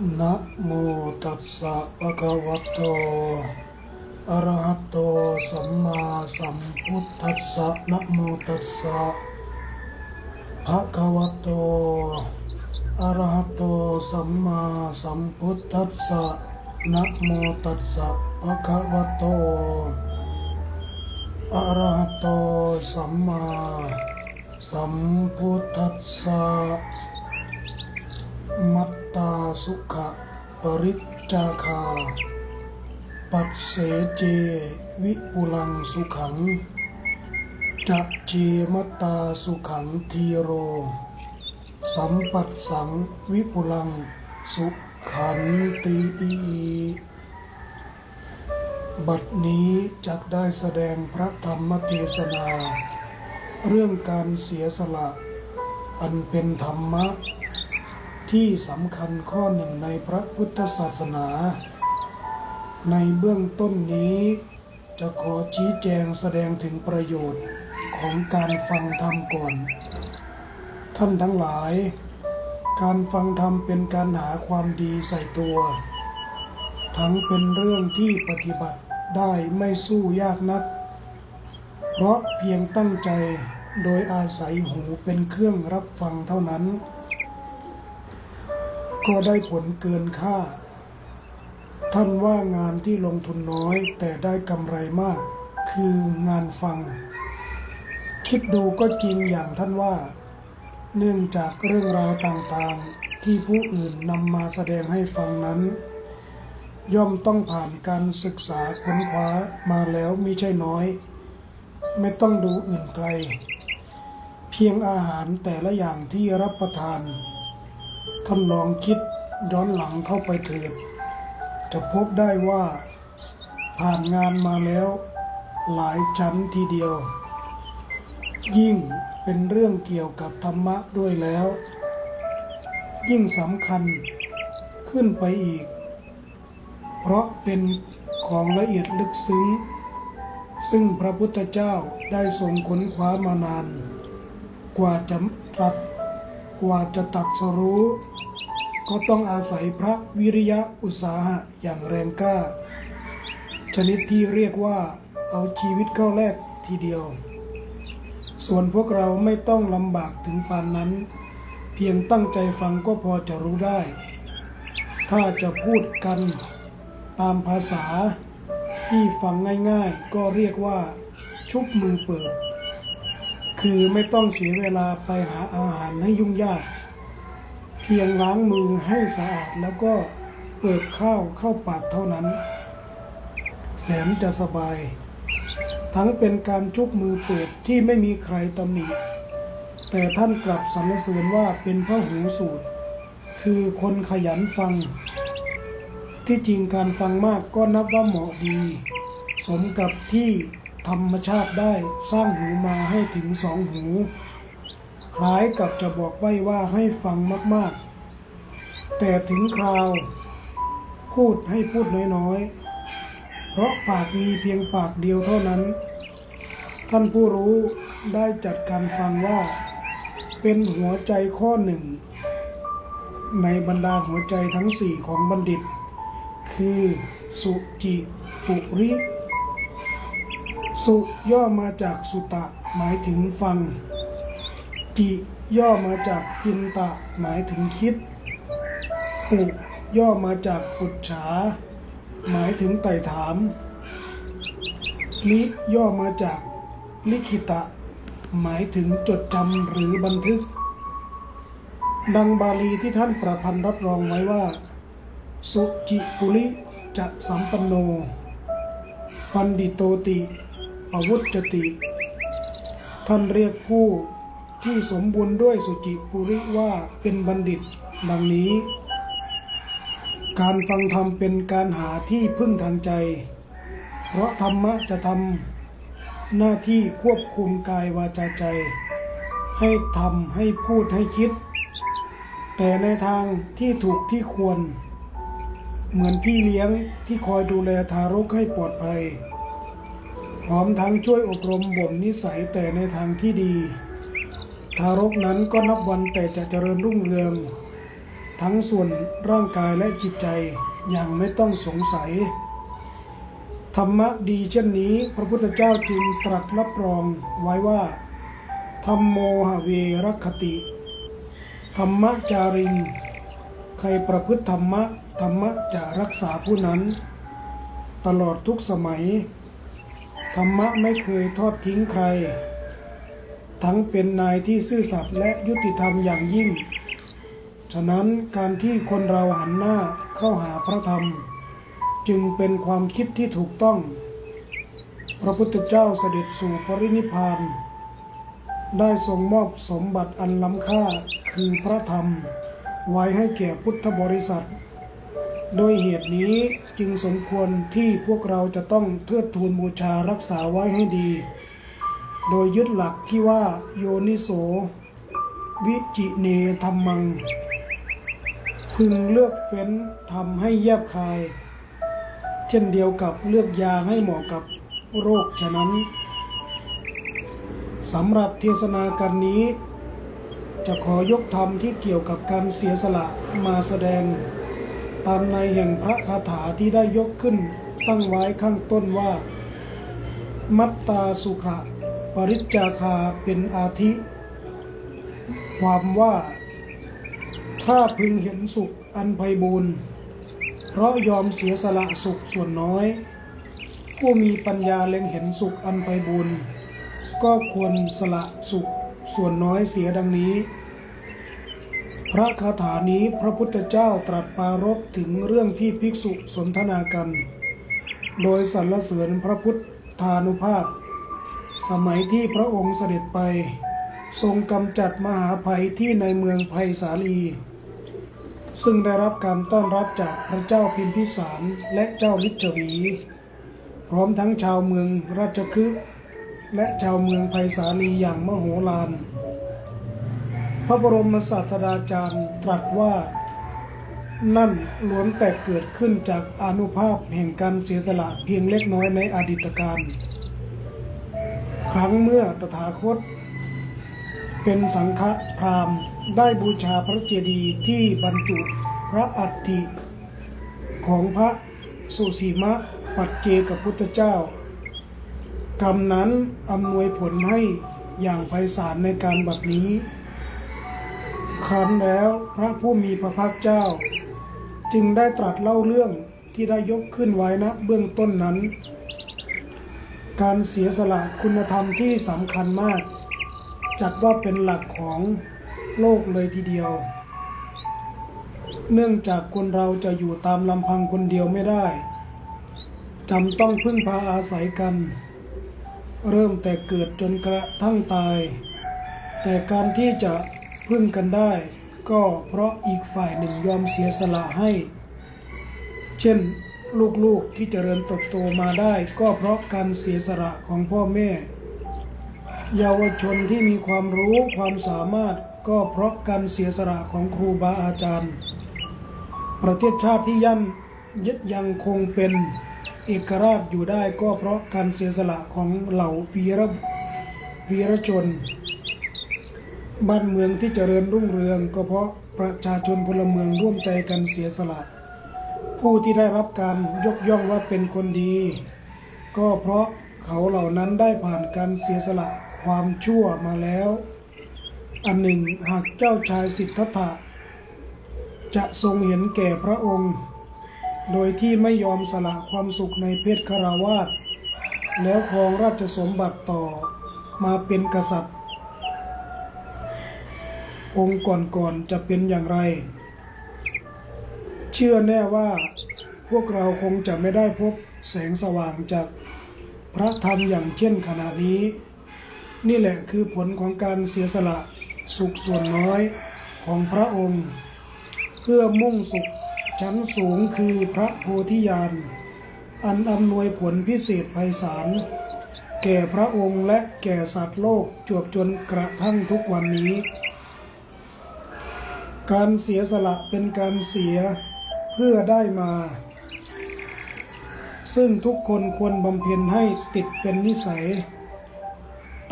นะโมตัสสะภะคะวะโต อะระหะโต สัมมาสัมพุทธัสสะนะโมตัสสะภะคะวะโต อะระหะโต สัมมาสัมพุทธัสสะนะโมตัสสะภะคะวะโต อะระหะโต สัมมาสัมพุทธัสสะมัต ตาสุขะปริจจาคา ปัสเสเจ วิปุลังสุขัง จะเจมัตาสุขังทีโร สัมปัสสังวิปุลังสุขันติบัดนี้จักได้แสดงพระธรรมเทศนา เรื่องการเสียสละ อันเป็นธรรมะ ที่สำคัญข้อหนึ่งในพระพุทธศาสนา ในเบื้องต้นนี้ จะขอชี้แจงแสดงถึงประโยชน์ของการฟังธรรมก่อน ท่านทั้งหลาย การฟังธรรมเป็นการหาความดีใส่ตัว ทั้งเป็นเรื่องที่ปฏิบัติได้ไม่สู้ยากนัก เพราะเพียงตั้งใจโดยอาศัยหูเป็นเครื่องรับฟังเท่านั้น ก็ได้ผลเกินค่า ท่านว่างานที่ลงทุนน้อยแต่ได้กำไรมาก คืองานฟัง คิดดูก็จริงอย่างท่านว่า เนื่องจากเรื่องราวต่างๆ ที่ผู้อื่นนำมาแสดงให้ฟังนั้น ย่อมต้องผ่านการศึกษาค้นคว้ามาแล้วมิใช่น้อย ไม่ต้องดูอื่นไกล เพียงอาหารแต่ละอย่างที่รับประทาน ท่านลองคิดย้อนหลังเข้าไปเถิด จะพบได้ว่า ผ่านงานมาแล้ว หลายชั้นทีเดียว ยิ่งเป็นเรื่องเกี่ยวกับธรรมะด้วยแล้ว ยิ่งสำคัญขึ้นไปอีก เพราะเป็นของละเอียดลึกซึ้ง ซึ่งพระพุทธเจ้าได้ทรงค้นคว้ามานาน กว่าจะตรัส กว่าจะตัดสรู้ ก็ต้องอาศัยพระวิริยะอุตสาหะอย่างแรงกล้า ชนิดที่เรียกว่าเอาชีวิตเข้าแลกทีเดียว ส่วนพวกเราไม่ต้องลำบากถึงปานนั้น เพียงตั้งใจฟังก็พอจะรู้ได้ ถ้าจะพูดกันตามภาษาที่ฟังง่ายๆ ก็เรียกว่าชุบมือเปิด คือไม่ต้องเสียเวลาไปหาอาหารให้ยุ่งยาก เพียงล้างมือให้สะอาดแล้วก็เปิดข้าวเข้าปากเท่านั้น แสนจะสบาย ทั้งเป็นการชุบมือเปิดที่ไม่มีใครตำหนิแต่ท่านกลับสรรเสริญว่าเป็นพระหูสูตร คือคนขยันฟัง ที่จริงการฟังมากก็นับว่าเหมาะดี สมกับที่ ธรรมชาติได้สร้างหูมาให้ถึงสองหู คล้ายกับจะบอกไว้ว่าให้ฟังมากๆ แต่ถึงคราว พูดให้พูดน้อยๆ เพราะปากมีเพียงปากเดียวเท่านั้น ท่านผู้รู้ได้จัดการฟังว่า เป็นหัวใจข้อหนึ่ง ในบรรดาหัวใจทั้งสี่ของบัณฑิต คือสุจิปุริ สุย่อมาจากสุตะหมายถึงฟัง จิย่อมาจากจินตะหมายถึงคิด ปุย่อมาจากปุจฉา หมายถึงไต่ถาม ลิย่อมาจากลิขิตะ หมายถึงจดจำหรือบันทึก ดังบาลีที่ท่านประพันธ์รับรองไว้ว่า สุจิปุริจะสัมปันโน ปันดิโตติ ปวุจจติ ท่านเรียกผู้ที่สมบูรณ์ด้วยสุจิปุริว่าเป็นบัณฑิต ดังนี้ การฟังธรรมเป็นการหาที่พึ่งทางใจ เพราะธรรมะจะทำหน้าที่ควบคุมกายวาจาใจ ให้ทำให้พูดให้คิด แต่ในทางที่ถูกที่ควร เหมือนพี่เลี้ยงที่คอยดูแลทารกให้ปลอดภัย ร้อมทั้งช่วยอบรมบ่มนิสัยแต่ในทางที่ดี ทารกนั้นก็นับวันแต่จะเจริญรุ่งเรือง ทั้งส่วนร่างกายและจิตใจอย่างไม่ต้องสงสัย ธรรมะดีเช่นนี้พระพุทธเจ้าจึงตรัสรับรองไว้ว่า ธรรมโมหเวรคติ ธรรมจาริง ใครประพฤติธรรมะ ธรรมะจะรักษาผู้นั้น ตลอดทุกสมัย ธรรมะไม่เคยทอดทิ้งใคร ทั้งเป็นนายที่ซื่อสัตย์และยุติธรรมอย่างยิ่ง ฉะนั้นการที่คนเราหันหน้าเข้าหาพระธรรม จึงเป็นความคิดที่ถูกต้อง พระพุทธเจ้าเสด็จสู่ปรินิพาน ได้ทรงมอบสมบัติอันล้ำค่าคือพระธรรม ไว้ให้แก่พุทธบริษัท โดยเหตุนี้จึงสมควรที่พวกเราจะต้องเทิดทูนบูชารักษาไว้ให้ดี โดยยึดหลักที่ว่าโยนิโส วิจิเนธรรมัง พึงเลือกเฟ้นทำให้แยบคาย เช่นเดียวกับเลือกยาให้เหมาะกับโรคฉะนั้นสำหรับเทศนาการนี้ จะขอยกธรรมที่เกี่ยวกับการเสียสละมาแสดง ตามในแห่งพระคาถาที่ได้ยกขึ้นตั้งไว้ข้างต้นว่า มัตตาสุขะ ปริจจาคาเป็นอาทิ ความว่า ถ้าพึงเห็นสุขอันไพบูรณ์เพราะยอมเสียสละสุขส่วนน้อย ผู้มีปัญญาเล็งเห็นสุขอันไพบูรณ์ก็ควรสละสุขส่วนน้อยเสียดังนี้ พระคาถานี้พระพุทธเจ้าตรัสปรารภถึงเรื่องที่ภิกษุสนทนากัน โดยสรรเสริญพระพุทธานุภาพ สมัยที่พระองค์เสด็จไป ทรงกำจัดมหาภัยที่ในเมืองไผ่สาลี ซึ่งได้รับการต้อนรับจากพระเจ้าพิมพิสารและเจ้าลิชวี พร้อมทั้งชาวเมืองราชคฤห์และชาวเมืองไผ่สาลีอย่างมโหฬาร ระบรมศาสดาจารย์ตรัสว่า นั่นล้วนแต่เกิดขึ้นจากอนุภาพแห่งการเสียสละเพียงเล็กน้อยในอดีตการ ครั้งเมื่อตถาคต เป็นสังฆพราหมณ์ได้บูชาพระเจดีย์ที่บรรจุพระอัฐิของพระสุสีมะปัจเจกพุทธเจ้ากรรมนั้นอำนวยผลให้อย่างไพศาลในการบัดนี้ ครั้นแล้วพระผู้มีพระภาคเจ้า จึงได้ตรัสเล่าเรื่องที่ได้ยกขึ้นไว้นะเบื้องต้นนั้น การเสียสละคุณธรรมที่สำคัญมาก จัดว่าเป็นหลักของโลกเลยทีเดียว เนื่องจากคนเราจะอยู่ตามลำพังคนเดียวไม่ได้จำต้องพึ่งพาอาศัยกัน เริ่มแต่เกิดจนกระทั่งตาย แต่การที่จะ พึ่งกันได้ ก็เพราะอีกฝ่ายหนึ่งยอมเสียสละให้ เช่นลูกๆที่เจริญเติบโตมาได้ ก็เพราะการเสียสละของพ่อแม่ เยาวชนที่มีความรู้ความสามารถก็เพราะการเสียสละของครูบาอาจารย์ ประเทศชาติที่ยั่นยึดยังคงเป็นเอกราชอยู่ได้ก็เพราะการเสียสละของเหล่าวีรวีรชน บ้านเมืองที่เจริญรุ่งเรือง ก็เพราะประชาชนพลเมืองร่วมใจกันเสียสละ ผู้ที่ได้รับการยกย่องว่าเป็นคนดี ก็เพราะเขาเหล่านั้นได้ผ่านการเสียสละความชั่วมาแล้ว อันหนึ่งหากเจ้าชายสิทธัตถะจะทรงเห็นแก่พระองค์ โดยที่ไม่ยอมสละความสุขในเพศคาราวาสแล้วครองราชสมบัติต่อมาเป็นกษัตริย์ องค์ก่อนๆจะเป็นอย่างไร เชื่อแน่ว่าพวกเราคงจะไม่ได้พบแสงสว่างจากพระธรรมอย่างเช่นขณะนี้ นี่แหละคือผลของการเสียสละสุขส่วนน้อยของพระองค์ เพื่อมุ่งสุขชั้นสูงคือพระโพธิญาณ อันอำนวยผลพิเศษไพศาลแก่พระองค์และแก่สัตว์โลกจวบจนกระทั่งทุกวันนี้ การเสียสละเป็นการเสียเพื่อได้มา ซึ่งทุกคนควรบำเพ็ญให้ติดเป็นนิสัย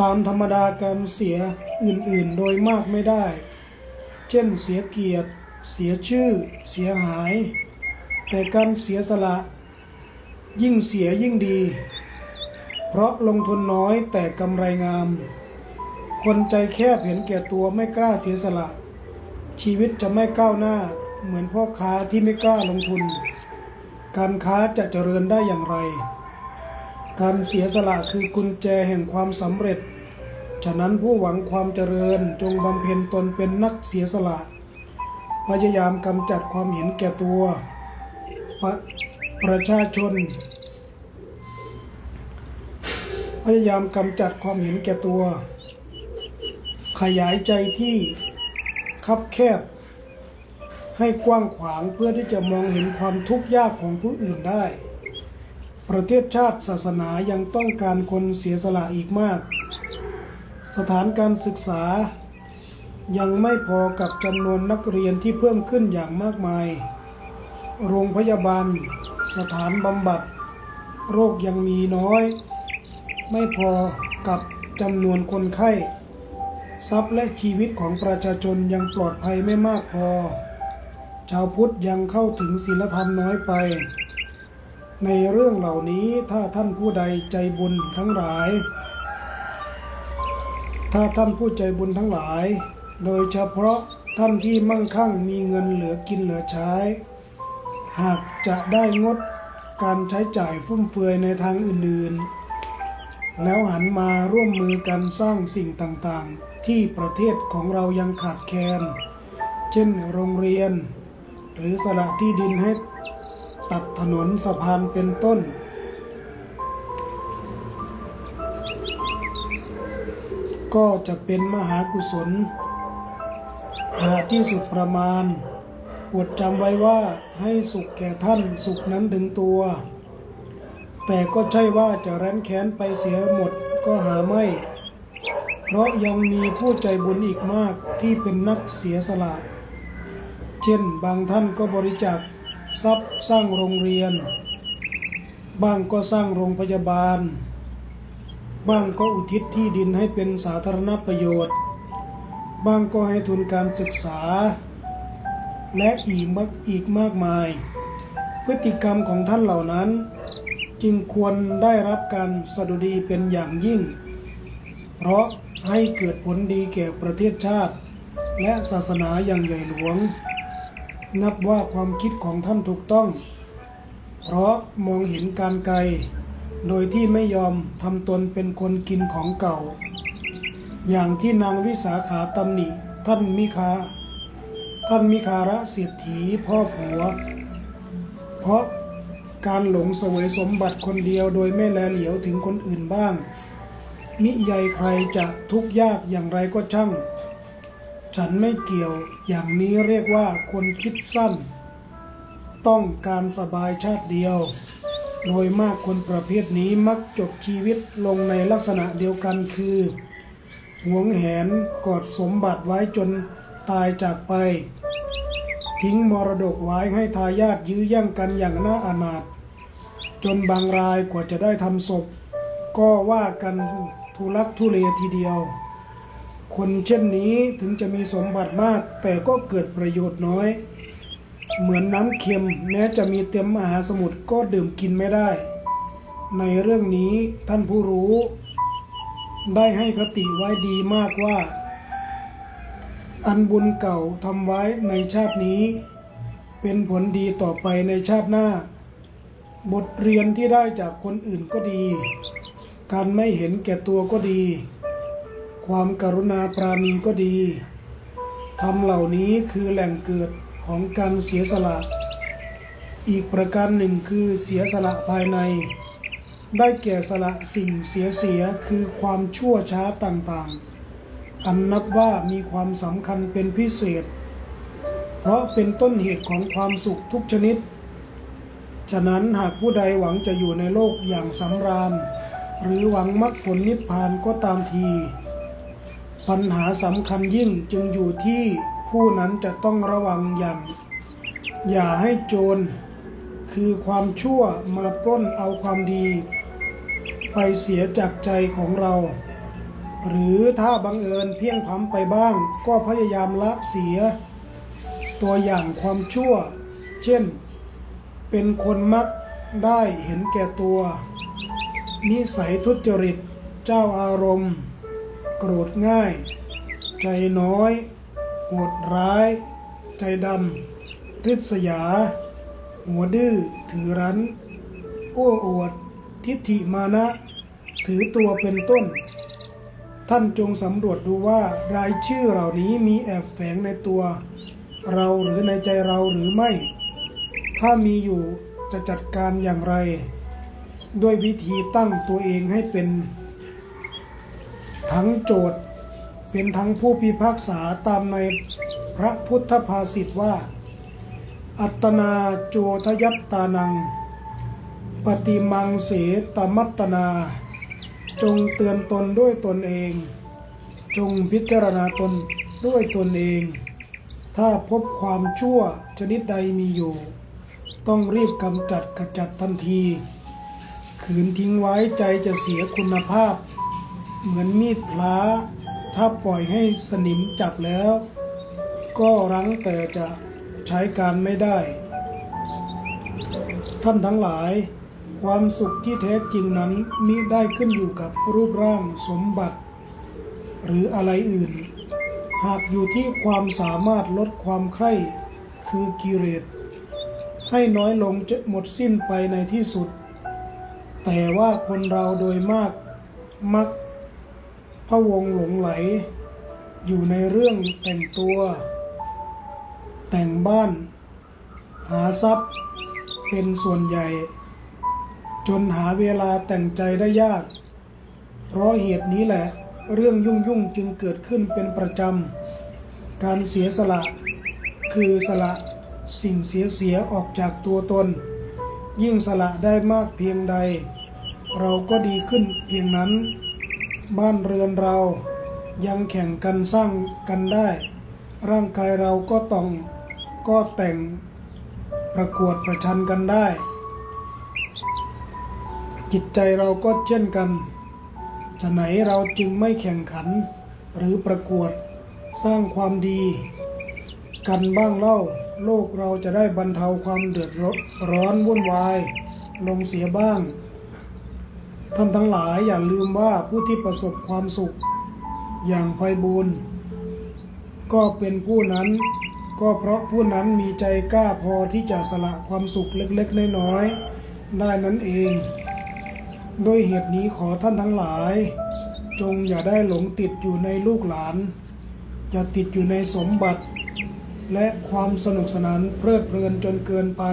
ตามธรรมดาการเสียอื่นๆโดยมากไม่ได้ เช่นเสียเกียรติ เสียชื่อ เสียหาย แต่การเสียสละ ยิ่งเสียยิ่งดี เพราะลงทุนน้อยแต่กำไรงาม คนใจแคบเห็นแก่ตัวไม่กล้าเสียสละ ชีวิตจะไม่ก้าวหน้าเหมือนพ่อค้าที่ไม่กล้าลงทุน การค้าจะเจริญได้อย่างไร การเสียสละคือกุญแจแห่งความสำเร็จ ฉะนั้นผู้หวังความเจริญจงบำเพ็ญตนเป็นนักเสียสละ พยายามกำจัดความเห็นแก่ตัวประประชาชน พยายามกำจัดความเห็นแก่ตัว ขยายใจที่ คับแคบ ให้กว้างขวางเพื่อที่จะมองเห็นความทุกข์ยากของผู้อื่นได้ ประเทศชาติศาสนายังต้องการคนเสียสละอีกมาก สถานการศึกษา ยังไม่พอกับจำนวนนักเรียนที่เพิ่มขึ้นอย่างมากมาย โรงพยาบาล สถานบำบัด โรคยังมีน้อย ไม่พอกับจำนวนคนไข้ ทรัพย์และชีวิตของประชาชนยังปลอดภัยไม่มากพอ ชาวพุทธยังเข้าถึงศีลธรรมน้อยไป ในเรื่องเหล่านี้ถ้าท่านผู้ใดใจบุญทั้งหลาย ถ้าท่านผู้ใจบุญทั้งหลาย โดยเฉพาะท่านที่มั่งคั่งมีเงินเหลือกินเหลือใช้ หากจะได้งดการใช้จ่ายฟุ่มเฟือยในทางอื่นๆ แล้วหันมาร่วมมือกันสร้างสิ่งต่างๆ ที่ประเทศของเรายังขาดแคลน เช่นโรงเรียน หรือสละที่ดินให้ตัดถนนสะพานเป็นต้น ก็จะเป็นมหากุศล หาที่สุดประมาณปรดจำไว้ว่าให้สุขแก่ท่านสุขนั้นถึงตัว แต่ก็ใช่ว่าจะแร้นแค้นไปเสียหมดก็หาไม่ เพราะยังมีผู้ใจบุญอีกมากที่เป็นนักเสียสละ เช่นบางท่านก็บริจาคทรัพย์สร้างโรงเรียน บ้างก็สร้างโรงพยาบาล บ้างก็อุทิศที่ดินให้เป็นสาธารณประโยชน์ บ้างก็ให้ทุนการศึกษา และอีกมากอีกมากมาย พฤติกรรมของท่านเหล่านั้น จึงควรได้รับการสดุดีเป็นอย่างยิ่ง เพราะให้เกิดผลดีแก่ประเทศชาติ และศาสนาอย่างใหญ่หลวง นับว่าความคิดของท่านถูกต้อง เพราะมองเห็นการไกล โดยที่ไม่ยอมทำตนเป็นคนกินของเก่า อย่างที่นางวิสาขาตำหนิ ท่านมิคา ท่านมิคาระเสียถีพ่อผัว เพราะการหลงเสวยสมบัติคนเดียวโดยไม่แลเหลียวถึงคนอื่นบ้าง มิใยใครจะทุกข์ยากอย่างไรก็ช่าง ฉันไม่เกี่ยวอย่างนี้เรียกว่าคนคิดสั้น ต้องการสบายชาติเดียว โดยมากคนประเภทนี้มักจบชีวิตลงในลักษณะเดียวกันคือหวงแหนกอดสมบัติไว้จนตายจากไป ทิ้งมรดกไว้ให้ทายาทยื้อแย่งกันอย่างน่าอนาถจนบางรายกว่าจะได้ทำศพ ก็ว่ากัน ทุลักทุเลทีเดียว คนเช่นนี้ถึงจะมีสมบัติมาก แต่ก็เกิดประโยชน์น้อย เหมือนน้ำเค็มแม้จะมีเต็มมหาสมุทรก็ดื่มกินไม่ได้ ในเรื่องนี้ท่านผู้รู้ ได้ให้คติไว้ดีมากว่า อันบุญเก่าทำไว้ในชาตินี้ เป็นผลดีต่อไปในชาติหน้า บทเรียนที่ได้จากคนอื่นก็ดี การไม่เห็นแก่ตัวก็ดี ความกรุณาปราณีก็ดีทำเหล่านี้คือแหล่งเกิดของการเสียสละ อีกประการหนึ่งคือเสียสละภายใน ได้แก่สละสิ่งเสียเสียคือความชั่วช้าต่างๆ อันนับว่ามีความสำคัญเป็นพิเศษ เพราะเป็นต้นเหตุของความสุขทุกชนิด ฉะนั้นหากผู้ใดหวังจะอยู่ในโลกอย่างสำราญ หรือหวังมรรคผลนิพพานก็ตามที ปัญหาสำคัญยิ่งจึงอยู่ที่ผู้นั้นจะต้องระวังอย่าง อย่าให้โจร คือความชั่วมาปล้นเอาความดี ไปเสียจากใจของเรา หรือถ้าบังเอิญเพียงพ้ำไปบ้าง ก็พยายามละเสีย ตัวอย่างความชั่ว เช่น เป็นคนมักได้เห็นแก่ตัว นิสัยทุจริต เจ้าอารมณ์ โกรธง่าย ใจน้อย โหดร้าย ใจดำริษยา หัวดื้อ ถือรั้น โอ้อวด ทิฏฐิมานะ ถือตัวเป็นต้น ท่านจงสำรวจดูว่ารายชื่อเหล่านี้มีแอบแฝงในตัว เราหรือในใจเราหรือไม่ ถ้ามีอยู่จะจัดการอย่างไร ด้วยวิธีตั้งตัวเองให้เป็นทั้งโจทย์เป็นทั้งผู้พิพากษาตามในพระพุทธภาษิตว่า อัตนาโจทยัตตานัง ปฏิมังเสตมัตตนา จงเตือนตนด้วยตนเอง จงพิจารณาตนด้วยตนเอง ถ้าพบความชั่วชนิดใดมีอยู่ ต้องรีบกำจัดขจัดทันที ขืนทิ้งไว้ใจจะเสียคุณภาพ เหมือนมีดพลาถ้าปล่อยให้สนิมจับแล้ว ก็รั้งแต่จะใช้การไม่ได้ ท่านทั้งหลาย ความสุขที่แท้จริงนั้นมิได้ขึ้นอยู่กับรูปร่างสมบัติ หรืออะไรอื่น หากอยู่ที่ความสามารถลดความใคร่คือกิเลสให้น้อยลงจะหมดสิ้นไปในที่สุด แต่ว่าคนเราโดยมากมักพะวงหลงไหล อยู่ในเรื่องแต่งตัว แต่งบ้าน หาทรัพย์เป็นส่วนใหญ่ จนหาเวลาแต่งใจได้ยาก เพราะเหตุนี้แหละเรื่องยุ่งยุ่งจึงเกิดขึ้นเป็นประจำ การเสียสละ คือสละสิ่งเสียเสียๆออกจากตัวตน ยิ่งสละได้มากเพียงใด เราก็ดีขึ้นเพียงนั้น บ้านเรือนเรายังแข่งกันสร้างกันได้ ร่างกายเราก็ต้องก็แต่งประกวดประชันกันได้ จิตใจเราก็เช่นกันฉะไหนเราจึงไม่แข่งขันหรือประกวดสร้างความดี กันบ้างเล่า โลกเราจะได้บรรเทาความเดือดร้อนวุ่นวาย ลงเสียบ้าง ท่านทั้งหลายอย่าลืมว่าผู้ที่ประสบความสุข อย่างไพบูรณ์ก็เป็นผู้นั้นก็เพราะผู้นั้นมีใจกล้าพอที่จะสละความสุขเล็กๆ น้อยๆ ได้นั่นเอง โดยเหตุนี้ขอท่านทั้งหลาย จงอย่าได้หลงติดอยู่ในลูกหลานอย่าติดอยู่ในสมบัติ และความสนุกสนานเพลิดเพลินจนเกินไป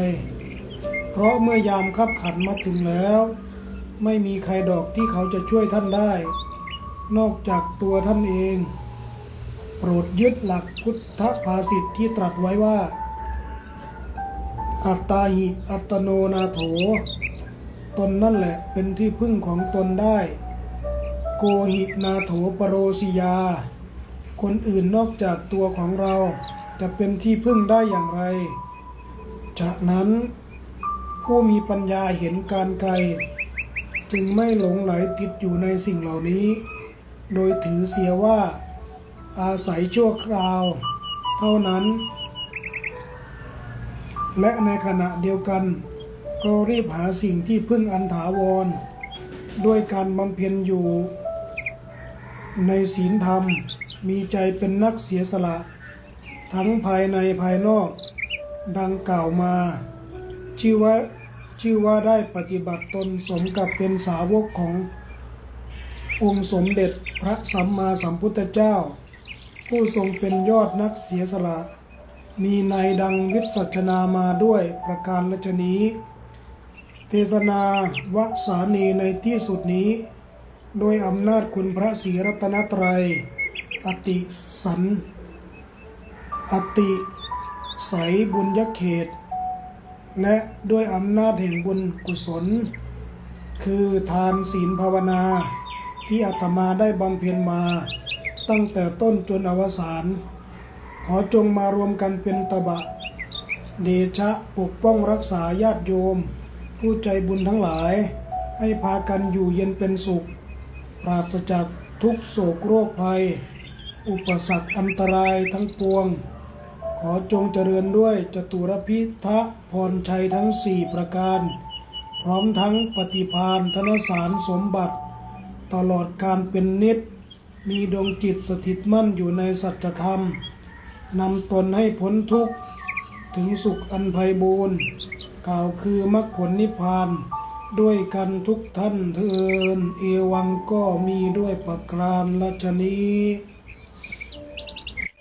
เพราะเมื่อยามคับขันมาถึงแล้ว ไม่มีใครดอกที่เขาจะช่วยท่านได้ นอกจากตัวท่านเอง โปรดยึดหลักพุทธภาษิตที่ตรัสไว้ว่า อัตตาหิอัตโนนาโถ ตนนั่นแหละเป็นที่พึ่งของตนได้ โกหินาโถปโรสิยา คนอื่นนอกจากตัวของเรา จะเป็นที่พึ่งได้อย่างไร จากนั้น ผู้มีปัญญาเห็นการไกล จึงไม่หลงไหลติดอยู่ในสิ่งเหล่านี้ โดยถือเสียว่า อาศัยชั่วคราว เท่านั้น และในขณะเดียวกัน ก็รีบหาสิ่งที่พึ่งอันถาวร ด้วยการบำเพ็ญอยู่ ในศีลธรรมมีใจเป็นนักเสียสละ ทั้งภายในภายนอก ดังกล่าวมา ชื่อว่าชื่อว่าได้ปฏิบัติตนสมกับเป็นสาวกขององค์สมเด็จพระสัมมาสัมพุทธเจ้า ผู้ทรงเป็นยอดนักเสียสละ มีในดังวิสัชนามาด้วยประการลชนี้ เทศนาวสานีในที่สุดนี้ โดยอำนาจคุณพระศรีรัตนตรัยอติสัน อติใสบุญยเขต และด้วยอำนาจแห่งบุญกุศล คือทานศีลภาวนา ที่อาตมาได้บำเพ็ญมา ตั้งแต่ต้นจนอวสานขอจงมารวมกันเป็นตบะ เดชะปกป้องรักษาญาติโยม ผู้ใจบุญทั้งหลาย ให้พากันอยู่เย็นเป็นสุข ปราศจากทุกโศกโรคภัย อุปสรรคอันตรายทั้งปวง อจงเจริญด้วยจตุรพิทะพรชัยทั้งสี่ประการ พร้อมทั้งปฏิพานธนสารสมบัติ ตลอดการเป็นนิจมีดวงจิตสถิตมั่นอยู่ในสัจธรรมนำตนให้พ้นทุกข์ ถึงสุขอันไพบูรณ์กล่าวคือมรรคผลนิพพาน ด้วยกันทุกท่านเทินเอวังก็มีด้วยประการละชนี้